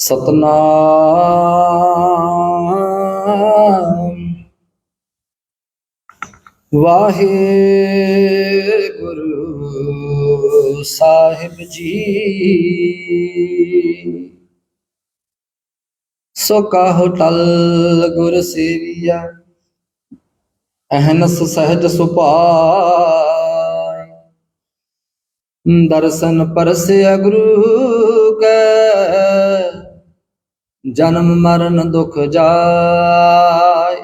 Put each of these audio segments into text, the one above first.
ਸਤਨਾਮ। ਵਾਹਿਗੁਰੂ ਸਾਹਿਬ ਜੀ। ਸੋ ਕਾਹੋ ਟਲ ਗੁਰ ਸੇਵੀਆ, ਅਹਨਸ ਸਹਿਜ ਸੁਭਾਇ ਦਰਸ਼ਨ ਪਰਸਿਆ ਗੁਰੂ ਕੈ ਜਨਮ ਮਰਨ ਦੁਖ ਜਾਇ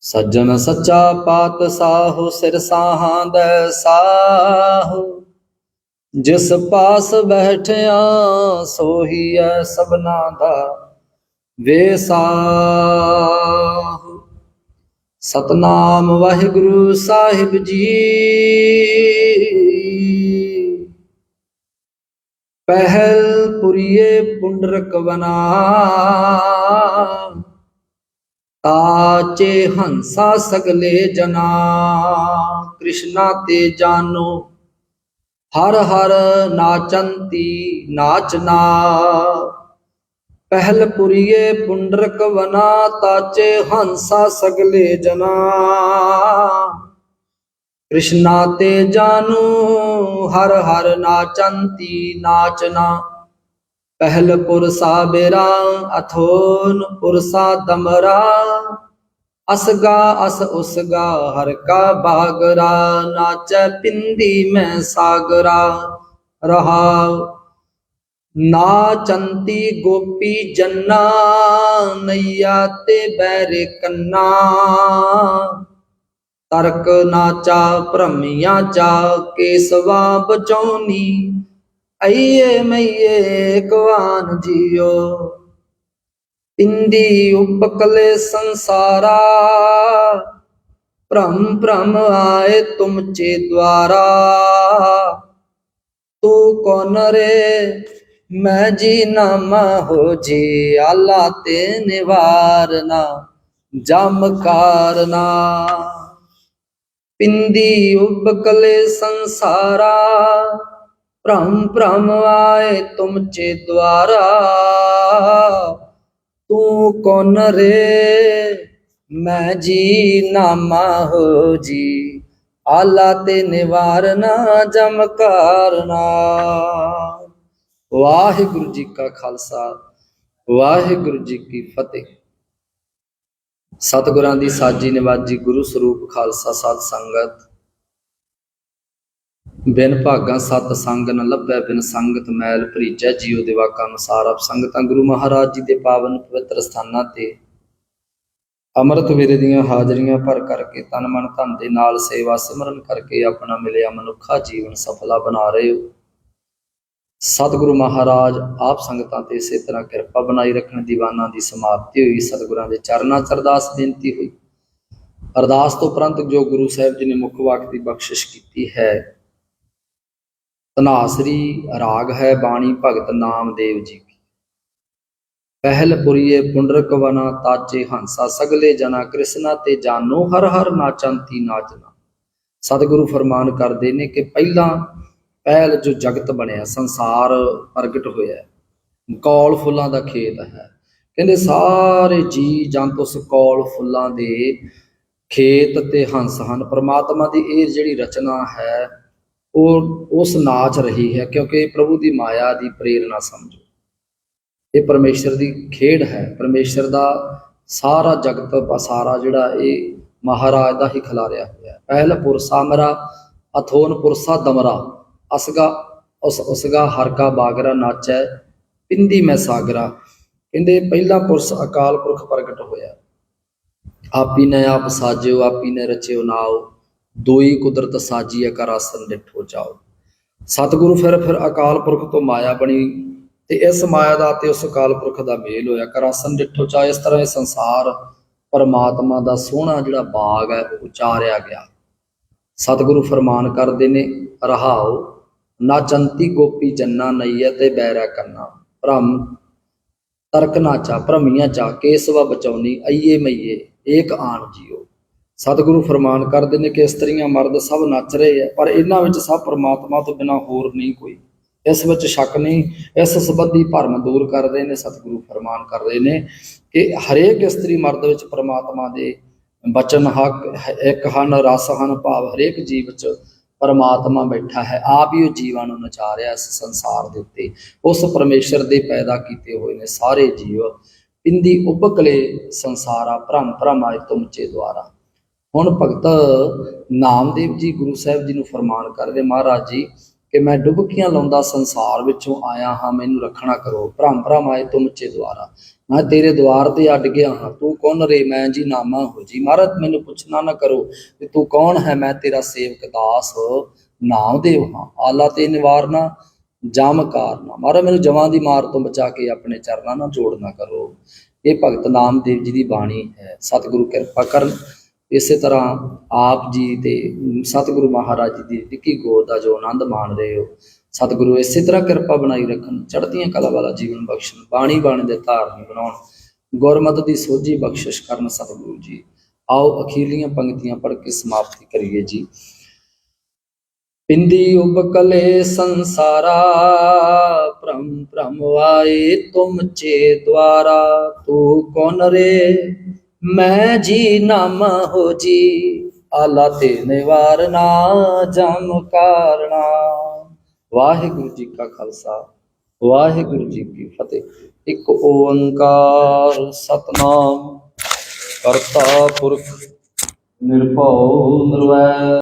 ਸੱਜਣ ਸੱਚਾ ਪਾਤ ਸਾਹੋ ਸਿਰ ਸਾਹਾਂ ਦੈ ਸਾਹੋ। ਜਿਸ ਪਾਸ ਬੈਠਿਆ ਸੋਹੀ ਐ ਸਭਨਾ ਦਾ ਵੇਸਾਹੋ। ਸਤਨਾਮ ਵਾਹਿਗੁਰੂ ਸਾਹਿਬ ਜੀ। ਪਹਿਲ ਪੁਰੀਏ ਪੁੰਡਰਕ ਬਨਾ ਤਾਚੇ ਹੰਸਾ ਸਗਲੇ ਜਨਾ। ਕ੍ਰਿਸ਼ਨਾ ਤੇ ਜਾਨੋ। ਹਰ ਹਰ ਨਾਚੰਤੀ ਨਾਚਨਾ। ਪਹਿਲ ਪੁਰੀਏ ਪੁੰਡਰਕ ਵਨਾ ਤਾਚੇ ਹੰਸਾ ਸਗਲੇ ਜਨਾ। ਕ੍ਰਿਸ਼ਨਾ ਤੇ ਜਾਨੂ, ਹਰ ਹਰ ਨਾਚੰਤੀ ਨਾਚਨਾ। ਪਹਿਲ ਪੁਰਸਾ ਬੇਰਾ, ਅਥੋਨ ਪੁਰਸਾ ਦਮਰਾ। ਅਸਗਾ ਅਸ ਉਸਗਾ ਹਰ ਕਾ ਬਾਗਰਾ, ਨਾਚੈ ਪਿੰਦੀ ਮੈਂ ਸਾਗਰਾ। ਰਹਾਉ ਨਾਚੰਤੀ ਗੋਪੀ ਜੰਨਾ, ਨਈਆ ਤੇ ਬੈਰੇ ਕੰਨਾ। ਤਰਕ ਨਾਚਾ ਭ੍ਰਮੀਆਂ ਚਾ ਕੇਸਵਾ ਬਚੌਨੀ ਅਈਏ ਮਈਏ ਕਵਾਨ ਜੀਓ ਇੰਦੀ ਉਪਕਲੇ ਸੰਸਾਰਾ ਭ੍ਰਮ ਭ੍ਰਮ ਆਏ ਤੁਮ ਚੇ ਦਵਾਰਾ ਤੂੰ ਕੌਣ ਰੇ ਮੈਂ ਜੀ ਨਾਮ ਹੋ ਜੀ ਆਲਾ ਤੇ ਨਿਵਾਰਨਾ ਜਮ ਕਾਰਨਾ ਪਿੰਦੀ ਉਬਕਲੇ ਸੰਸਾਰਾ ਭ੍ਰਮ ਭ੍ਰਮ ਆਏ ਤੁਮ ਚੇ ਦਵਾਰਾ ਤੂੰ ਕੌਣ ਰੇ? ਮੈਂ ਜੀ ਨਾਮਾ ਹੋ ਜੀ। ਆਲਾ ਤੇ ਨਿਵਾਰਨਾ ਜਮ ਕਾਰਨਾ ਵਾਹਿਗੁਰੂ ਜੀ ਕਾ ਖਾਲਸਾ, ਵਾਹਿਗੁਰੂ ਜੀ ਕੀ ਫਤਿਹ। ਸਤਿਗੁਰਾਂ ਦੀ ਸਾਜੀ ਨਿਵਾਜੀ ਗੁਰੂ ਸਰੂਪ ਖਾਲਸਾ ਸਾਧ ਸੰਗਤ ਬਿਨ ਭਾਗਾਂ ਸਤ ਸੰਗ ਨ ਲੱਭੈ, ਬਿਨ ਸੰਗਤ ਮੈਲ ਭਰੀਜੈ, ਜੀਉ ਦੇ ਵਾਕਾਂ ਅਨੁਸਾਰ ਆਪ ਸੰਗਤਾਂ ਗੁਰੂ ਮਹਾਰਾਜ ਜੀ ਦੇ ਪਾਵਨ ਪਵਿੱਤਰ ਸਥਾਨਾਂ ਤੇ। ਅੰਮ੍ਰਿਤ ਵੇਲੇ ਦੀਆਂ ਹਾਜ਼ਰੀਆਂ ਭਰ ਕਰਕੇ ਤਨ ਮਨ ਧਨ ਦੇ ਨਾਲ ਸੇਵਾ ਸਿਮਰਨ ਕਰਕੇ ਆਪਣਾ ਮਿਲਿਆ ਮਨੁੱਖਾ ਜੀਵਨ ਸਫਲਾ ਬਣਾ ਰਹੇ ਹੋ। ਸਤਿਗੁਰੂ ਮਹਾਰਾਜ ਆਪ ਸੰਗਤਾਂ ਤੇ ਇਸੇ ਤਰ੍ਹਾਂ ਕਿਰਪਾ ਬਣਾਈ ਰੱਖਣ ਦੀਵਾਨਾਂ ਦੀ ਸਮਾਪਤੀ ਹੋਈ। ਸਤਿਗੁਰਾਂ ਦੇ ਚਰਨਾਂ 'ਚ ਅਰਦਾਸ ਬੇਨਤੀ ਹੋਈ। ਅਰਦਾਸ ਤੋਂ ਉਪਰੰਤ ਜੋ ਗੁਰੂ ਸਾਹਿਬ ਜੀ ਨੇ ਮੁੱਖ ਵਾਕ ਦੀ ਬਖਸ਼ਿਸ਼ ਕੀਤੀ ਹੈ ਤਨਾਸਰੀ ਰਾਗ ਹੈ ਬਾਣੀ ਭਗਤ ਨਾਮਦੇਵ ਜੀ ਕੀ। ਪਹਿਲ ਪੁਰੀਏ ਪੁੰਡਰਕ ਵਨਾ ਤਾਚੇ ਹੰਸਾ, ਸਗਲੇ ਜਨਾ ਕ੍ਰਿਸ਼ਨਾ ਤੇ ਜਾਨੋ ਹਰ ਹਰ ਨਾਚੰਤੀ ਨਾਚਨਾ ਸਤਿਗੁਰੂ ਫਰਮਾਨ ਕਰਦੇ ਨੇ ਕਿ ਪਹਿਲਾਂ ਪਹਿਲ ਜੋ ਜਗਤ ਬਣਿਆ, ਸੰਸਾਰ ਪ੍ਰਗਟ ਹੋਇਆ ਕੌਲ ਫੁੱਲਾਂ ਦਾ ਖੇਤ ਹੈ। ਕਹਿੰਦੇ ਸਾਰੇ ਜੀ ਜੰਤ ਉਸ ਕੌਲ ਫੁੱਲਾਂ ਦੇ ਖੇਤ ਤੇ ਹੰਸ ਹਨ। ਪ੍ਰਮਾਤਮਾ ਦੀ ਇਹ ਜਿਹੜੀ ਰਚਨਾ ਹੈ ਉਹ, ਉਸ ਨਾਚ ਰਹੀ ਹੈ, ਕਿਉਂਕਿ ਪ੍ਰਭੂ ਦੀ ਮਾਇਆ ਦੀ ਪ੍ਰੇਰਣਾ ਸਮਝੋ। ਇਹ ਪਰਮੇਸ਼ਰ ਦੀ ਖੇਡ ਹੈ। ਪਰਮੇਸ਼ਰ ਦਾ ਸਾਰਾ ਜਗਤ, ਸਾਰਾ ਜਿਹੜਾ ਇਹ ਮਹਾਰਾਜ ਦਾ ਹੀ ਖਿਲਾਰਿਆ ਹੋਇਆ ਹੈ। ਪਹਿਲ ਪੁਰਸਾ ਮਰਾ, ਅਥੋਨ ਪੁਰਸਾ ਦਮਰਾ, ਅਸਗਾ, ਉਸ, ਉਸਗਾ ਹਰਕਾ ਬਾਗਰਾ ਨਾਚੈ, ਪਿੰਦੀ ਮੈਂ ਸਾਗਰਾ। ਕਹਿੰਦੇ ਪਹਿਲਾ ਪੁਰਸ਼ ਅਕਾਲ ਪੁਰਖ ਪ੍ਰਗਟ ਹੋਇਆ। ਆਪੀ ਨੇ ਆਪ ਸਾਜਿਓ, ਆਪੀ ਨੇ ਰਚਿਓ ਨਾਓ ਦੋਈ ਕੁਦਰਤ ਸਾਜੀ ਕਰ ਆਸਨ ਡਿਠੋ ਜਾਓ। ਸਤਿਗੁਰੂ ਫਿਰ ਫਿਰ ਅਕਾਲ ਪੁਰਖ ਤੋਂ ਮਾਇਆ ਬਣੀ ਤੇ ਇਸ ਮਾਇਆ ਦਾ ਤੇ ਉਸ ਅਕਾਲ ਪੁਰਖ ਦਾ ਮੇਲ ਹੋਇਆ। ਕਰ ਆਸਨ ਡਿਠੋ ਚਾ ਇਸ ਤਰ੍ਹਾਂ ਇਹ ਸੰਸਾਰ ਪਰਮਾਤਮਾ ਦਾ ਸੋਹਣਾ ਜਿਹੜਾ ਬਾਗ ਹੈ, ਉਹ ਉਚਾਰਿਆ ਗਿਆ। ਸਤਿਗੁਰੂ ਫਰਮਾਨ ਕਰਦੇ ਨੇ, ਰਹਾਓ ਨਾਚੰਤੀ ਗੋਪੀ ਜੰਨਾ ਨਈਆ ਤੇ ਬੈਰਾ ਕਰਨਾ ਭ੍ਰਮ, ਤਰਕ ਨਾਚਾ ਭ੍ਰਮੀਆਂ ਚਾ, ਕੇਸਵਾ ਬਚਾਉਣੀ, ਅਈਏ ਮਈਏ, ਏਕ ਆਣ ਜੀਓ। ਸਤਿਗੁਰੂ ਫਰਮਾਨ ਕਰਦੇ ਨੇ ਕਿ ਇਸਤਰੀਆਂ ਮਰਦ ਸਭ ਨੱਚ ਰਹੇ ਆ, ਪਰ ਇਹਨਾਂ ਵਿੱਚ ਸਭ ਪਰਮਾਤਮਾ ਤੋਂ ਬਿਨਾ ਹੋਰ ਨਹੀਂ ਕੋਈ। ਇਸ ਵਿੱਚ ਸ਼ੱਕ ਨਹੀਂ, ਇਸ ਸੰਬੰਧੀ ਭਰਮ ਦੂਰ ਕਰ ਰਹੇ ਨੇ, ਸਤਿਗੁਰੂ ਫਰਮਾਨ ਕਰ ਰਹੇ ਨੇ ਕਿ ਹਰੇਕ ਇਸਤਰੀ ਮਰਦ ਵਿੱਚ ਪਰਮਾਤਮਾ ਦੇ ਬਚਨ ਹੱਕ ਇੱਕ ਹਨ, ਰਸ ਹਨ, ਭਾਵ ਹਰੇਕ ਜੀਵ ਵਿੱਚ ਪਰਮਾਤਮਾ ਬੈਠਾ ਹੈ, ਆਪ ਹੀ ਉਹ ਜੀਵਾਂ ਨੂੰ ਨਚਾ ਰਿਹਾ ਇਸ ਸੰਸਾਰ ਦੇ ਉੱਤੇ। ਉਸ ਪਰਮੇਸ਼ਰ ਦੇ ਪੈਦਾ ਕੀਤੇ ਹੋਏ ਨੇ ਸਾਰੇ ਜੀਵ, ਪਿੰਦੀ ਉਪਕਲੇ ਸੰਸਾਰਾ ਭ੍ਰਮ ਭ੍ਰਮਾਇ ਤੁਮਚੇ ਦੁਆਰਾ। ਹੁਣ ਭਗਤ ਨਾਮਦੇਵ ਜੀ ਗੁਰੂ ਸਾਹਿਬ ਜੀ ਨੂੰ ਫਰਮਾਨ ਕਰਦੇ, ਮਹਾਰਾਜ ਜੀ, ਕਿ ਮੈਂ ਡੁਬਕੀਆਂ ਲਾਉਂਦਾ ਸੰਸਾਰ ਵਿੱਚੋਂ ਆਇਆ ਹਾਂ, ਮੈਨੂੰ ਰੱਖਣਾ ਕਰੋ। ਭ੍ਰਮ ਭ੍ਰਮਾਇ ਤੁਮਚੇ ਦੁਆਰਾ। ਮੈਂ ਤੇਰੇ ਦੁਆਰ ਤੇ ਅੱਡ ਗਿਆ ਹਾਂ। ਤੂੰ ਕੌਣ ਰੇ? ਮੈਂ ਜੀ ਨਾਮਾ ਹੋ ਜੀ। ਮਹਾਰਾਜ, ਮੈਨੂੰ ਪੁੱਛਣਾ ਨਾ ਕਰੋ ਕਿ ਤੂੰ ਕੌਣ ਹੈ? ਮੈਂ ਤੇਰਾ ਸੇਵਕ ਦਾਸ ਨਾਮਦੇਵ ਹਾਂ। ਆਲਾ ਤੇ ਨਿਵਾਰਨਾ, ਜਮ ਕਾਰਨਾ। ਮਹਾਰਾਜ, ਮੈਨੂੰ ਜਮਾਂ ਦੀ ਮਾਰ ਤੋਂ ਬਚਾ ਕੇ ਆਪਣੇ ਚਰਨਾਂ ਨਾਲ ਜੋੜਨਾ ਕਰੋ। ਇਹ ਭਗਤ ਨਾਮਦੇਵ ਜੀ ਦੀ ਬਾਣੀ ਹੈ। ਸਤਿਗੁਰੂ ਕਿਰਪਾ ਕਰਨ। ਇਸੇ ਤਰ੍ਹਾਂ ਆਪ ਜੀ ਤੇ ਸਤਿਗੁਰੂ ਮਹਾਰਾਜ ਜੀ ਦੀ ਵਿੱਕੀ ਗੋਦ ਦਾ ਜੋ ਆਨੰਦ ਮਾਣ ਰਹੇ ਹੋ, ਸਤਿਗੁਰੂ ਇਸੇ ਤਰ੍ਹਾਂ ਕਿਰਪਾ ਬਣਾਈ ਰੱਖਣ, ਚੜ੍ਹਦੀਆਂ ਕਲਾ ਵਾਲਾ ਜੀਵਨ ਬਖਸ਼ਣ, ਬਾਣੀ ਬਾਣੀ ਦੇ ਧਾਰਨੀ ਬਣਾਉਣ, ਗੁਰਮਤਿ ਦੀ ਸੋਝੀ ਬਖਸ਼ਿਸ਼ ਕਰਨ ਸਤਿਗੁਰੂ ਜੀ। ਆਓ ਅਖੀਰਲੀਆਂ ਪੰਕਤੀਆਂ ਪੜ੍ਹ ਕੇ ਸਮਾਪਤੀ ਕਰੀਏ ਜੀ। ਪਿੰਦੀ ਉਪਕਲੇ ਸੰਸਾਰਾ, ਭ੍ਰਮ ਭ੍ਰਮ ਵਾਏ ਤੁਮ ਚੇ ਦਵਾਰਾ ਤੂੰ ਕੌਣ ਰੇ? ਮੈਂ ਜੀ ਨਾਮ ਹੋ ਜੀ। ਆਲਾ ਤੇ ਨਿਵਾਰਨਾ ਜਮ ਕਾਰਣਾ। ਵਾਹਿਗੁਰੂ ਜੀ ਕਾ ਖਾਲਸਾ, ਵਾਹਿਗੁਰੂ ਜੀ ਕੀ ਫਤਿਹ। ਇੱਕ ਓੰਕਾਰ ਸਤਨਾਮ ਕਰਤਾ ਪੁਰਖ ਨਿਰਭਉ ਨਿਰਵੈਰ।